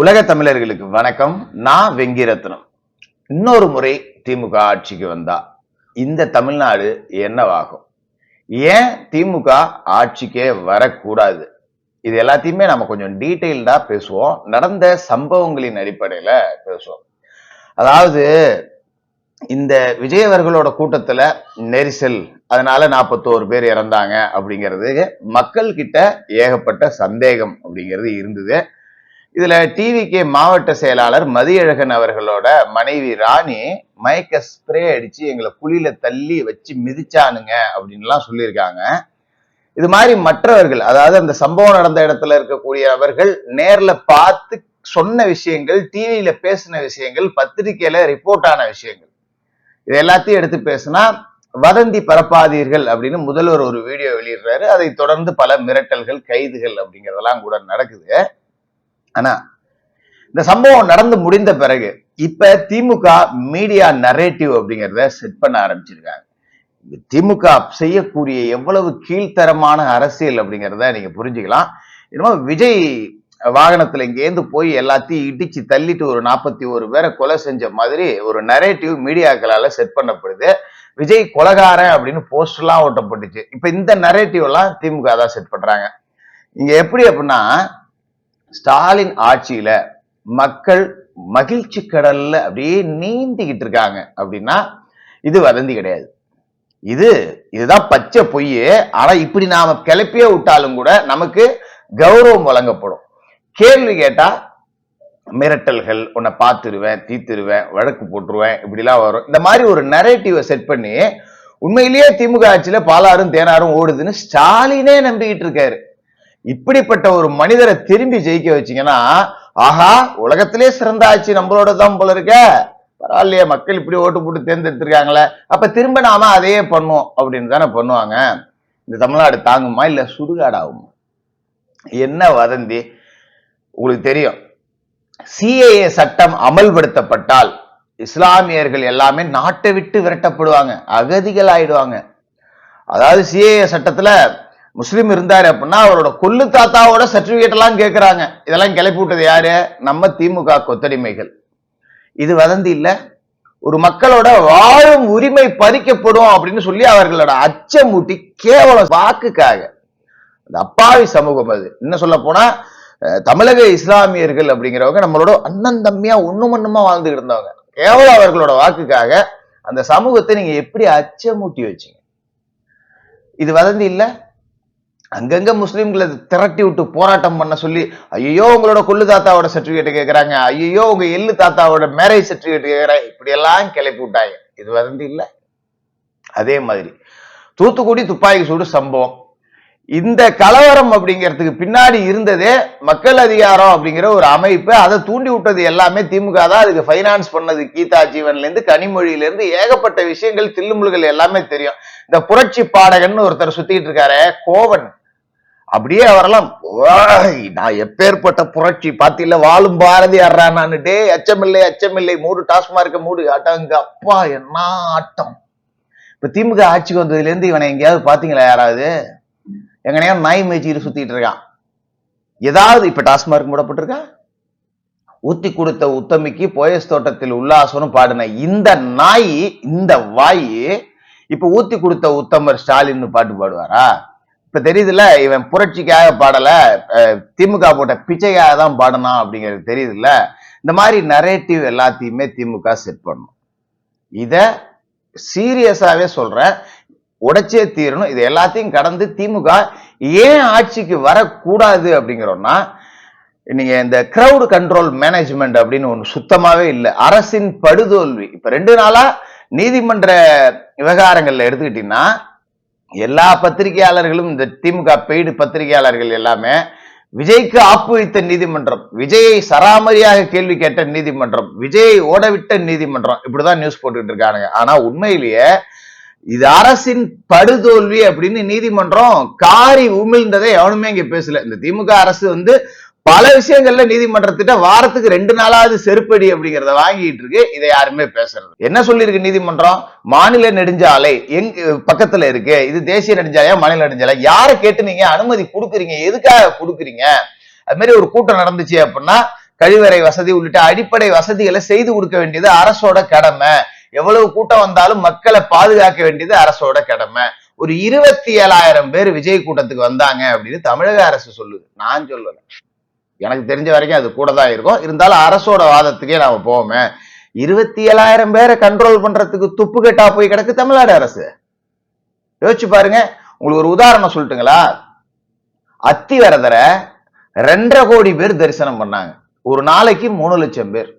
உலக தமிழர்களுக்கு வணக்கம். நான் வெங்கிரத்னம். இன்னொரு முறை திமுக ஆட்சிக்கு வந்தா இந்த தமிழ்நாடு என்னவாகும்? ஏன் திமுக ஆட்சிக்கே வரக்கூடாது? இது எல்லாத்தையுமே நம்ம கொஞ்சம் டீட்டெயில்டா பேசுவோம். நடந்த சம்பவங்களின் அடிப்படையில பேசுவோம். அதாவது இந்த விஜய் அவர்களோட கூட்டத்துல நெரிசல் அதனால நாற்பத்தோரு பேர் இறந்தாங்க அப்படிங்கிறது மக்கள் கிட்ட ஏகப்பட்ட சந்தேகம் அப்படிங்கிறது இருந்தது. இதுல டிவிகே மாவட்ட செயலாளர் மதியழகன் அவர்களோட மனைவி ராணி மயக்க ஸ்ப்ரே அடிச்சு எங்களை குழியில தள்ளி வச்சு மிதிச்சானுங்க அப்படின்லாம் சொல்லியிருக்காங்க. இது மாதிரி மற்றவர்கள் அதாவது அந்த சம்பவம் நடந்த இடத்துல இருக்கக்கூடிய அவர்கள் நேர்ல பார்த்து சொன்ன விஷயங்கள் டிவியில பேசின விஷயங்கள் பத்திரிகையில ரிப்போர்ட் ஆன விஷயங்கள். இது எல்லாத்தையும் எடுத்து பேசினா வதந்தி பரப்பாதீர்கள் அப்படின்னு முதல்வர் ஒரு வீடியோ வெளியிடுறாரு. அதை தொடர்ந்து பல மிரட்டல்கள் கைதுகள் அப்படிங்கறதெல்லாம் கூட நடக்குது. ஆனா இந்த சம்பவம் நடந்து முடிந்த பிறகு இப்ப திமுக மீடியா நரேட்டிவ் அப்படிங்கிறத செட் பண்ண ஆரம்பிச்சிருக்காங்க. திமுக செய்யக்கூடிய எவ்வளவு கீழ்த்தரமான அரசியல் அப்படிங்கிறத நீங்க புரிஞ்சுக்கலாம். என்னமோ விஜய் வாகனத்துல இங்கேருந்து போய் எல்லாத்தையும் இடிச்சு தள்ளிட்டு ஒரு நாற்பத்தி ஒரு பேரை கொலை செஞ்ச மாதிரி ஒரு நரேட்டிவ் மீடியாக்களால செட் பண்ணப்படுது. விஜய் கொலகாரன் அப்படின்னு போஸ்டர்லாம் ஓட்டப்பட்டுச்சு. இப்ப இந்த நரேட்டிவ் எல்லாம் திமுக தான் செட் பண்றாங்க. இங்க எப்படி அப்படின்னா ஸ்டாலின் ஆட்சியில மக்கள் மகிழ்ச்சி கடல்ல அப்படியே நீந்திக்கிட்டு இருக்காங்க அப்படின்னா இது வதந்தி கிடையாது. இது இதுதான் பச்சை பொய் ஆனா இப்படி நாம கிளப்பியே விட்டாலும் கூட நமக்கு கௌரவம் வழங்கப்படும். கேள்வி கேட்டா மிரட்டல்கள் உன்னை பார்த்துருவேன் தீத்துருவேன் வழக்கு போட்டுருவேன் இப்படிலாம் வரும். இந்த மாதிரி ஒரு நரேட்டிவை செட் பண்ணி உண்மையிலேயே திமுக ஆட்சியில பாலாறும் தேனாரும் ஓடுதுன்னு ஸ்டாலினே நம்பிக்கிட்டு இருக்காரு. இப்படிப்பட்ட ஒரு மனிதரை திரும்பி ஜெயிக்க வச்சீங்கன்னா ஆஹா உலகத்திலே சிறந்த ஆட்சி நம்மளோட தான் போல இருக்க. பரவாயில்லையே மக்கள் இப்படி ஓட்டு போட்டு தேர்ந்தெடுத்திருக்காங்களே. அப்ப திரும்ப நாம அதையே பண்ணுவோம் அப்படின்னு தானே பண்ணுவாங்க. இந்த தமிழ்நாடு தாங்குமா இல்ல சுடுகாடாகுமா? என்ன வதந்தி? உங்களுக்கு தெரியும். சிஏஏ சட்டம் அமல்படுத்தப்பட்டால் இஸ்லாமியர்கள் எல்லாமே நாட்டை விட்டு விரட்டப்படுவாங்க அகதிகள் ஆயிடுவாங்க அதாவது சிஏஏ சட்டத்துல முஸ்லீம் இருந்தாரு அப்படின்னா அவரோட கொல்லு தாத்தாவோட சர்டிபிகேட் எல்லாம் கேட்கிறாங்க இதெல்லாம் கிளப்பி விட்டது யாரு? நம்ம திமுக கொத்தடிமைகள். இது வதந்தி இல்ல. ஒரு மக்களோட வாழும் உரிமை பறிக்கப்படும் அப்படின்னு சொல்லி அவர்களோட அச்சமூட்டி கேவலம் வாக்குக்காக. அந்த அப்பாவி சமூகம் அது. என்ன சொல்ல போனா தமிழக இஸ்லாமியர்கள் அப்படிங்கிறவங்க நம்மளோட அண்ணன் தம்பியா ஒண்ணும் ஒண்ணுமா வாழ்ந்துகிட்டு இருந்தவங்க. கேவலம் அவர்களோட வாக்குக்காக அந்த சமூகத்தை நீங்க எப்படி அச்சமூட்டி வச்சீங்க? இது வதந்தி இல்லை. அங்கங்க முஸ்லீம்களை திரட்டி விட்டு போராட்டம் பண்ண சொல்லி ஐயோ உங்களோட கொள்ளு தாத்தாவோட சர்டிபிகேட் கேட்குறாங்க ஐயோ உங்க எள்ளு தாத்தாவோட மேரேஜ் சர்டிபிகேட் கேக்குறாங்க. இப்படி எல்லாம் கிளப்பி விட்டாங்க. இது வந்து இல்லை. அதே மாதிரி தூத்துக்குடி துப்பாக்கி சூடு சம்பவம். இந்த கலவரம் அப்படிங்கிறதுக்கு பின்னாடி இருந்ததே மக்கள் அதிகாரம் அப்படிங்கிற ஒரு அமைப்பு. அதை தூண்டி விட்டது எல்லாமே திமுக தான். அதுக்கு ஃபைனான்ஸ் பண்ணது கீதா ஜீவன்லேருந்து கனிமொழியிலேருந்து ஏகப்பட்ட விஷயங்கள் தில்லுமுழுகள் எல்லாமே தெரியும். இந்த புரட்சி பாடகன் ஒருத்தர் சுத்திட்டு இருக்காரு கோவன். அப்படியே அவரெல்லாம் நான் எப்பேற்பட்ட புரட்சி பாத்தியில வாழும் பாரதி அறானான்னுட்டே அச்சமில்லை அச்சமில்லை. மூடு டாஸ்மார்க்க மூடு. அட்டங்க அப்பா என்ன ஆட்டம். இப்ப திமுக ஆட்சிக்கு வந்ததுல இருந்து இவனை எங்கேயாவது பாத்தீங்களா யாராவது? எங்கனையா நாய் மேய்ச்சிட்டு சுத்திட்டு இருக்கான். ஏதாவது இப்ப டாஸ்மார்க் மூடப்பட்டிருக்கா? ஊத்தி கொடுத்த உத்தமிக்கு போயஸ் தோட்டத்தில் உல்லாசனும் பாடின இந்த நாய் இந்த வாய் இப்ப ஊத்தி கொடுத்த உத்தமர் ஸ்டாலின் பாட்டு பாடுவாரா? இப்ப தெரியுதுல்ல இவன் புரட்சிக்காக பாடல திமுக போட்ட பிச்சைக்காக தான் பாடணும் அப்படிங்கிறது தெரியுதுல்ல. இந்த மாதிரி நரேட்டிவ் எல்லாத்தையுமே திமுக செட் பண்ணும். இத சீரியஸாவே சொல்றேன். உடைச்சே தீரணும். இது எல்லாத்தையும் கடந்து திமுக ஏன் ஆட்சிக்கு வரக்கூடாது அப்படிங்கிறோம்னா நீங்க இந்த கிரவுட் கண்ட்ரோல் மேனேஜ்மெண்ட் அப்படின்னு ஒன்று சுத்தமாவே இல்லை. அரசின் படுதோல்வி. இப்ப ரெண்டு நாளா நீதிமன்ற விவகாரங்கள்ல எடுத்துக்கிட்டீங்கன்னா எல்லா பத்திரிகையாளர்களும் இந்த திமுக பெய்டு பத்திரிகையாளர்கள் எல்லாமே விஜய்க்கு ஆப்புவித்த நீதிமன்றம் விஜயை சராமரியாக கேள்வி கேட்ட நீதிமன்றம் விஜயை ஓடவிட்ட நீதிமன்றம் இப்படிதான் நியூஸ் போட்டுக்கிட்டு இருக்கானுங்க. ஆனா உண்மையிலேயே இது அரசின் படுதோல்வி அப்படின்னு நீதிமன்றம் காரி உமிழ்ந்ததை எவனுமே இங்க பேசல. இந்த திமுக அரசு வந்து பல விஷயங்கள்ல நீதிமன்றத்திட்ட வாரத்துக்கு ரெண்டு நாளாவது செருப்படி அப்படிங்கிறத வாங்கிட்டு இருக்கு. இதை யாருமே பேசுறது. என்ன சொல்லியிருக்கு நீதிமன்றம்? மாநில நெடுஞ்சாலை எங்க பக்கத்துல இருக்கு. இது தேசிய நெடுஞ்சாலையா மாநில நெடுஞ்சாலை யாரை கேட்டு நீங்க அனுமதி கொடுக்குறீங்க? எதுக்காக கொடுக்குறீங்க? அது மாதிரி ஒரு கூட்டம் நடந்துச்சு அப்படின்னா கழிவறை வசதி உள்ளிட்ட அடிப்படை வசதிகளை செய்து கொடுக்க வேண்டியது அரசோட கடமை. எவ்வளவு கூட்டம் வந்தாலும் மக்களை பாதுகாக்க வேண்டியது அரசோட கடமை. ஒரு இருபத்தி ஏழாயிரம் பேர் விஜய் கூட்டத்துக்கு வந்தாங்க அப்படின்னு தமிழக அரசு சொல்லுது. நான் சொல்லல. எனக்கு தெரிஞ்ச வரைக்கும் அது கூட தான் இருக்கும். இருந்தாலும் அரசோட வாதத்துக்கே நாம போவோமே. இருபத்தி ஏழாயிரம் பேரை கண்ட்ரோல் பண்றதுக்கு துப்பு கெட்டா போய் கிடக்கு தமிழ்நாடு அரசு. யோசிச்சு பாருங்க. உங்களுக்கு ஒரு உதாரணம் சொல்லட்டுங்களா? அத்திவரதரை ரெண்டரை கோடி பேர் தரிசனம் பண்ணாங்க. ஒரு நாளைக்கு மூணு லட்சம் பேர்.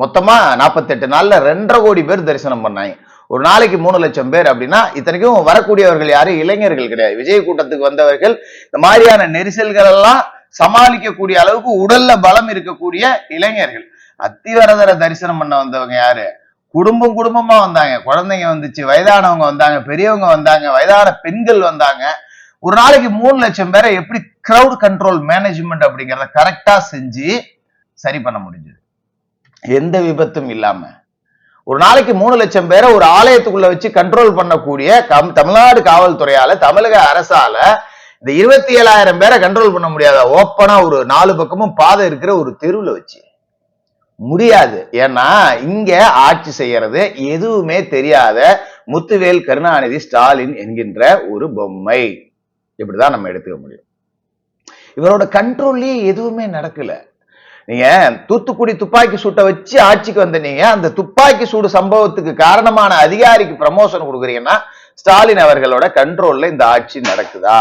மொத்தமா நாற்பத்தெட்டு நாள்ல ரெண்டரை கோடி பேர் தரிசனம் பண்ணாங்க. ஒரு நாளைக்கு மூணு லட்சம் பேர் அப்படின்னா இத்தனைக்கும் வரக்கூடியவர்கள் யாரும் இளைஞர்கள் கிடையாது. விஜய் கூட்டத்துக்கு வந்தவர்கள் இந்த மாதிரியான நெரிசல்கள் எல்லாம் சமாளிக்கக்கூடிய அளவுக்கு உடல்ல பலம் இருக்கக்கூடிய இளைஞர்கள். அத்திவரதரை தரிசனம் பண்ண வந்தவங்க யாரு? குடும்பம் குடும்பமா வந்தாங்க. குழந்தைங்க வந்துச்சு வயதானவங்க வந்தாங்க பெரியவங்க வந்தாங்க வயதான பெண்கள் வந்தாங்க. ஒரு நாளைக்கு மூணு லட்சம் பேரை எப்படி கிரவுட் கண்ட்ரோல் மேனேஜ்மெண்ட் அப்படிங்கிறத கரெக்டா செஞ்சு சரி பண்ண முடிஞ்சது. எந்த விபத்தும் இல்லாம. ஒரு நாளைக்கு மூணு லட்சம் பேரை ஒரு ஆலயத்துக்குள்ள வச்சு கண்ட்ரோல் பண்ணக்கூடிய கம்- தமிழ்நாடு காவல்துறையால தமிழக அரசால இந்த இருபத்தி ஏழாயிரம் பேரை கண்ட்ரோல் பண்ண முடியாத ஓப்பனா ஒரு நாலு பக்கமும் பாதை இருக்கிற ஒரு தெருவில் வச்சு. முடியாது. ஏன்னா இங்க ஆட்சி செய்யறது எதுவுமே தெரியாத முத்துவேல் கருணாநிதி ஸ்டாலின் என்கின்ற ஒரு பொம்மை. இப்படிதான் நம்ம எடுத்துக்க முடியும். இவரோட கண்ட்ரோல்லயே எதுவுமே நடக்கல. நீங்க தூத்துக்குடி துப்பாக்கி சூட்டை வச்சு ஆட்சிக்கு வந்த நீங்க அந்த துப்பாக்கி சூடு சம்பவத்துக்கு காரணமான அதிகாரிக்கு ப்ரமோஷன் கொடுக்குறீங்கன்னா ஸ்டாலின் அவர்களோட கண்ட்ரோல்ல இந்த ஆட்சி நடக்குதா?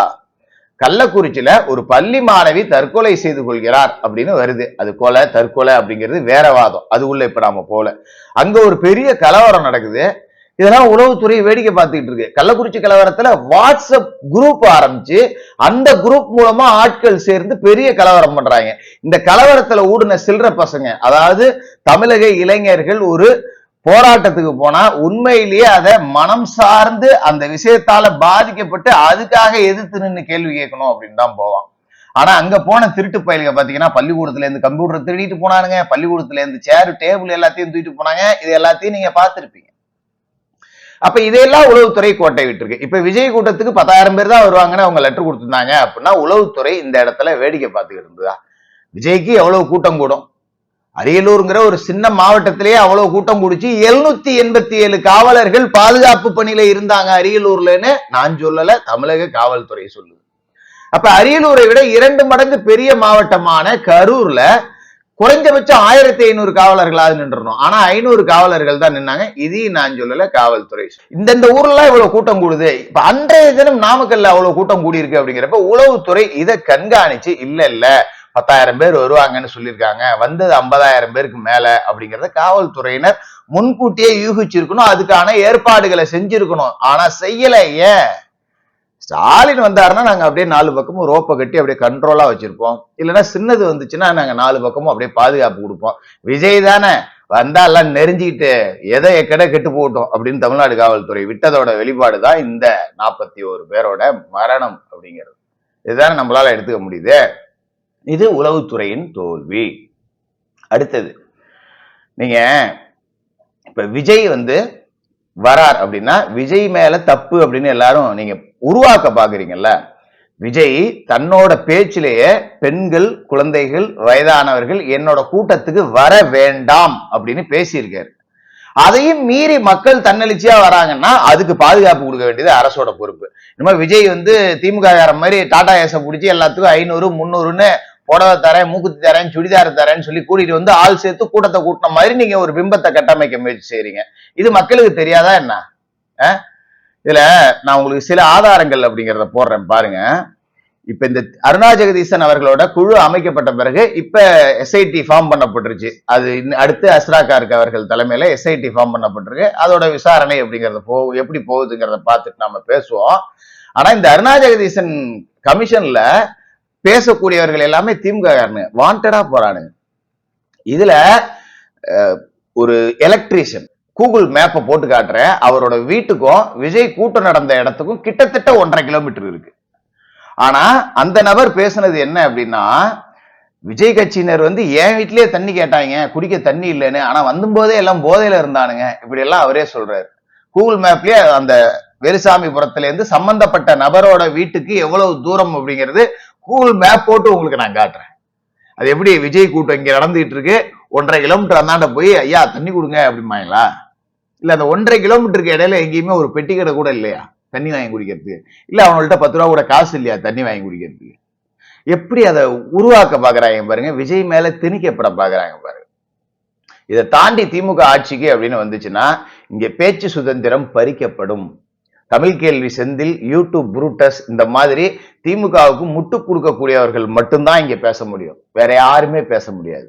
கள்ளக்குறிச்சியில ஒரு பள்ளி மாணவி தற்கொலை செய்து கொள்கிறார் அப்படின்னு வருது. அது கொலை தற்கொலை அப்படிங்கிறது வேற வாதம். அது உள்ள இப்ப நாம போல அங்க ஒரு பெரிய கலவரம் நடக்குது. இதெல்லாம் உளவுத்துறை வேடிக்கை பார்த்துக்கிட்டு இருக்கு. கள்ளக்குறிச்சி கலவரத்துல வாட்ஸ்அப் குரூப் ஆரம்பிச்சு அந்த குரூப் மூலமா ஆட்கள் சேர்ந்து பெரிய கலவரம் பண்றாங்க. இந்த கலவரத்துல ஊடுன சில்லற பசங்க அதாவது தமிழக இளைஞர்கள் ஒரு போராட்டத்துக்கு போனா உண்மையிலேயே அதை மனம் சார்ந்து அந்த விஷயத்தால பாதிக்கப்பட்டு அதுக்காக எதிர்த்து நின்று கேள்வி கேட்கணும் அப்படின்னு தான் போவான். ஆனா அங்க போன திருட்டு பயலுங்க பாத்தீங்கன்னா பள்ளிக்கூடத்துல இருந்து கம்ப்யூட்டர் திருடிட்டு போனானுங்க. பள்ளிக்கூடத்துல இருந்து சேர் டேபிள் எல்லாத்தையும் தூக்கிட்டு போனாங்க. இது எல்லாத்தையும் நீங்க பாத்திருப்பீங்க அப்ப இதையெல்லாம் உளவுத்துறை கோட்டை விட்டுருக்கு. இப்ப விஜய் கூட்டத்துக்கு பத்தாயிரம் பேர் தான் வருவாங்கன்னு அவங்க லெட்டர் கொடுத்துருந்தாங்க அப்படின்னா உளவுத்துறை இந்த இடத்துல வேடிக்கை பார்த்துக்கிட்டு இருந்ததா? விஜய்க்கு எவ்வளவு கூட்டம் கூடும்? அரியலூருங்கிற ஒரு சின்ன மாவட்டத்திலேயே அவ்வளவு கூட்டம் குடிச்சு. எழுநூத்தி எண்பத்தி ஏழு காவலர்கள் பாதுகாப்பு பணியில இருந்தாங்க அரியலூர்லன்னு நான் சொல்லல தமிழக காவல்துறை சொல்லுது. அப்ப அரியலூரை விட இரண்டு மடங்கு பெரிய மாவட்டமான கரூர்ல குறைஞ்சபட்சம் ஆயிரத்தி ஐநூறு காவலர்களாவது நின்றுணும் ஆனா ஐநூறு காவலர்கள் தான் நின்னாங்க. இதையும் நான் சொல்லல காவல்துறை இந்தந்த ஊர்ல இவ்வளவு கூட்டம் கூடுது. இப்ப அன்றைய தினம் நாமக்கல்ல அவ்வளவு கூட்டம் கூடி இருக்கு அப்படிங்கிறப்ப உளவுத்துறை இதை கண்காணிச்சு இல்ல இல்ல. பத்தாயிரம் பேர் வருவாங்கன்னு சொல்லியிருக்காங்க. வந்தது ஐம்பதாயிரம் பேருக்கு மேல அப்படிங்கறத காவல்துறையினர் முன்கூட்டியே யூகிச்சிருக்கணும். அதுக்கான ஏற்பாடுகளை செஞ்சிருக்கணும். ஆனா செய்யல. ஏன்? ஸ்டாலின் வந்தாருன்னா நாங்க அப்படியே நாலு பக்கமும் ரோப்பை கட்டி அப்படியே கண்ட்ரோலா வச்சிருப்போம். இல்லைன்னா சின்னது வந்துச்சுன்னா நாங்க நாலு பக்கமும் அப்படியே பாதுகாப்பு கொடுப்போம். விஜய் தானே? வந்தா எல்லாம் நெறிஞ்சிக்கிட்டு எதை எக்கடை கெட்டு போட்டோம் அப்படின்னு தமிழ்நாடு காவல்துறை விட்டதோட வெளிப்பாடு தான் இந்த நாற்பத்தி ஒரு பேரோட மரணம் அப்படிங்கிறது. இதுதானே நம்மளால எடுத்துக்க முடியுது? இது உளவுத்துறையின் தோல்வி. அடுத்தது நீங்க இப்ப விஜய் வந்து வரார் அப்படின்னா விஜய் மேல தப்பு அப்படின்னு எல்லாரும் நீங்க உருவாக்க பாக்குறீங்கல்ல விஜய் தன்னோட பேச்சிலேயே பெண்கள் குழந்தைகள் வயதானவர்கள் என்னோட கூட்டத்துக்கு வர வேண்டாம் அப்படின்னு பேசியிருக்காரு. அதையும் மீறி மக்கள் தன்னெழுச்சியா வராங்கன்னா அதுக்கு பாதுகாப்பு கொடுக்க வேண்டியது அரசோட பொறுப்பு. இனிமே விஜய் வந்து திமுக மாதிரி டாடா ஏச பிடிச்சி எல்லாத்துக்கும் ஐநூறு முந்நூறுன்னு புடவை தரேன் மூக்குத்தி தரேன் சுடிதார் தரேன்னு சொல்லி கூட்டிட்டு வந்து ஆள் சேர்த்து கூட்டத்தை கூட்டின மாதிரி நீங்க ஒரு பிம்பத்தை கட்டமைக்க முயற்சி செய்றீங்க. இது மக்களுக்கு தெரியாதா என்ன? இதுல நான் உங்களுக்கு சில ஆதாரங்கள் அப்படிங்கிறத போடுறேன் பாருங்க. இப்ப இந்த அருணா ஜெகதீசன் அவர்களோட குழு அமைக்கப்பட்ட பிறகு இப்ப எஸ்ஐடி ஃபார்ம் பண்ணப்பட்டுருச்சு. அது இன்னும் அடுத்து அஸ்ரா கார்க் அவர்கள் தலைமையில எஸ்ஐடி ஃபார்ம் பண்ணப்பட்டிருக்கு. அதோட விசாரணை அப்படிங்கறத போ எப்படி போகுதுங்கிறத பார்த்துட்டு நம்ம பேசுவோம். ஆனா இந்த அருணா ஜெகதீசன் கமிஷன்ல பேசக்கூடியவர்கள் எல்லாமே திமுக வாண்டடா போறானுங்க. இதுல ஒரு எலக்ட்ரீஷியன் கூகுள் மேப்பை போட்டு காட்டுறேன். அவரோட வீட்டுக்கும் விஜய் கூட்டம் நடந்த இடத்துக்கும் கிட்டத்தட்ட ஒன்றரை கிலோமீட்டர் இருக்கு. ஆனா அந்த நபர் பேசுனது என்ன அப்படின்னா விஜய் கட்சியினர் வந்து என் வீட்லயே தண்ணி கேட்டாங்க குடிக்க தண்ணி இல்லைன்னு. ஆனா வந்தும்போதே எல்லாம் போதையில இருந்தானுங்க. இப்படி எல்லாம் அவரே சொல்றாரு. கூகுள் மேப்லயே அந்த வெறுசாமிபுரத்துல இருந்து சம்பந்தப்பட்ட நபரோட வீட்டுக்கு எவ்வளவு தூரம் அப்படிங்கிறது கூகுள் மேப் போட்டு உங்களுக்கு நான் காட்டுறேன். அது எப்படி விஜய் கூட்டம் இங்க நடந்துகிட்டு இருக்கு? ஒன்றரை கிலோமீட்டர் அந்தாண்ட போய் ஐயா தண்ணி கொடுங்க அப்படிம்பாங்களா? இல்லை அந்த ஒன்றரை கிலோமீட்டருக்கு இடையில எங்கேயுமே ஒரு பெட்டி கடை கூட இல்லையா? தண்ணி வாங்கி குடிக்கிறதுக்கு. இல்லை அவங்கள்ட்ட பத்து ரூபா கூட காசு இல்லையா தண்ணி வாங்கி குடிக்கிறதுக்கு? எப்படி அதை உருவாக்க பாக்குறாங்க பாருங்க. விஜய் மேல திணிக்கப்பட பாக்குறாங்க பாருங்க. இதை தாண்டி திமுக ஆட்சிக்கு அப்படின்னு வந்துச்சுன்னா இங்கே பேச்சு சுதந்திரம் பறிக்கப்படும். தமிழ் கேள்வி செந்தில் யூடியூப் புரூட்டஸ் இந்த மாதிரி திமுகவுக்கு முட்டு கொடுக்கக்கூடியவர்கள் மட்டும்தான் இங்க பேச முடியும். வேற யாருமே பேச முடியாது.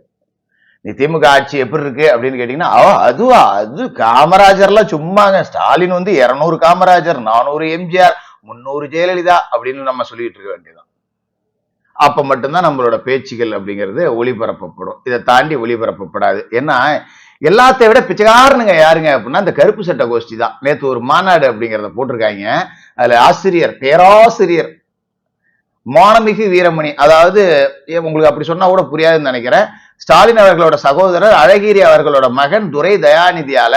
நீ திமுக ஆட்சி எப்படி இருக்கு அப்படின்னு கேட்டீங்கன்னா அதுவா அது காமராஜர்லாம் சும்மாங்க. ஸ்டாலின் வந்து இருநூறு காமராஜர் நானூறு எம்ஜிஆர் முன்னூறு ஜெயலலிதா அப்படின்னு நம்ம சொல்லிட்டு இருக்க வேண்டியதான் அப்ப மட்டும்தான் நம்மளோட பேச்சுகள் அப்படிங்கிறது ஒளிபரப்பப்படும். இதை தாண்டி ஒளிபரப்பப்படாது. ஏன்னா எல்லாத்தை விட பிச்சைக்காரனுங்க யாருங்க அப்படின்னா இந்த கருப்பு சட்ட கோஷ்டி தான். நேற்று ஒரு மாநாடு அப்படிங்கிறத போட்டிருக்காங்க. அதுல ஆசிரியர் பேராசிரியர் மானமிகு வீரமணி. அதாவது உங்களுக்கு அப்படி சொன்னா கூட புரியாதுன்னு நினைக்கிறேன். ஸ்டாலின் அவர்களோட சகோதரர் அழகிரி அவர்களோட மகன் துரை தயாநிதியால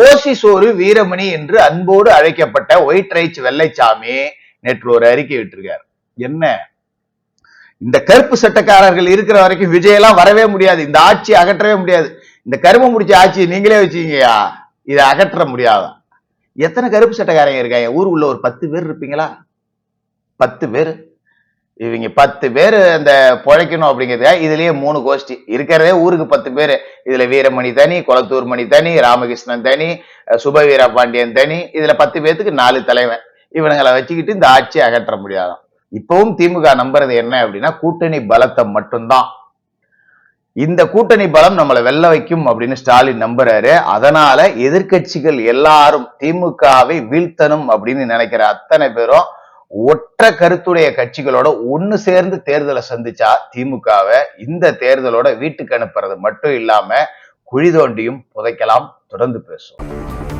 ஓசி சோறு வீரமணி என்று அன்போடு அழைக்கப்பட்ட ஒயிட் ரைச் வெள்ளைச்சாமி நேற்று ஒரு அறிக்கை விட்டுருக்கார். என்ன? இந்த கருப்பு சட்டக்காரர்கள் இருக்கிற வரைக்கும் விஜயெல்லாம் வரவே முடியாது. இந்த ஆட்சி அகற்றவே முடியாது. இந்த கரும முடிச்ச ஆட்சி நீங்களே வச்சுக்கீங்கயா இதை அகற்ற முடியாதான் எத்தனை கருப்பு சட்டக்காரங்க இருக்காங்க? ஊருக்குள்ள ஒரு பத்து பேர் இருப்பீங்களா? பத்து பேர்? இவங்க பத்து பேர் அந்த பிழைக்கணும் அப்படிங்கிறதுக்காக இதுலயே மூணு கோஷ்டி. இருக்கிறதே ஊருக்கு பத்து பேர். இதுல வீரமணி தனி குளத்தூர் மணி தனி ராமகிருஷ்ணன் தனி அஹ் சுபவீர பாண்டியன் தனி. இதுல பத்து பேர்த்துக்கு நாலு தலைவன். இவனுங்களை வச்சுக்கிட்டு இந்த ஆட்சியை அகற்ற முடியாதான் இப்பவும் திமுக நம்புறது என்ன அப்படின்னா கூட்டணி பலத்தை மட்டும்தான். இந்த கூட்டணி பலம் நம்மளை வெல்ல வைக்கும் அப்படின்னு ஸ்டாலின் நம்புறாரு. அதனால எதிர்க்கட்சிகள் எல்லாரும் திமுகவை வீழ்த்தணும் அப்படின்னு நினைக்கிற அத்தனை பேரும் ஒற்ற கருத்துடைய கட்சிகளோட ஒன்னு சேர்ந்து தேர்தலை சந்திச்சா திமுகவை இந்த தேர்தலோட வீட்டுக்கு அனுப்புறது மட்டும் இல்லாம குழி தோண்டியும் புதைக்கலாம். தொடர்ந்து பேசுவோம்.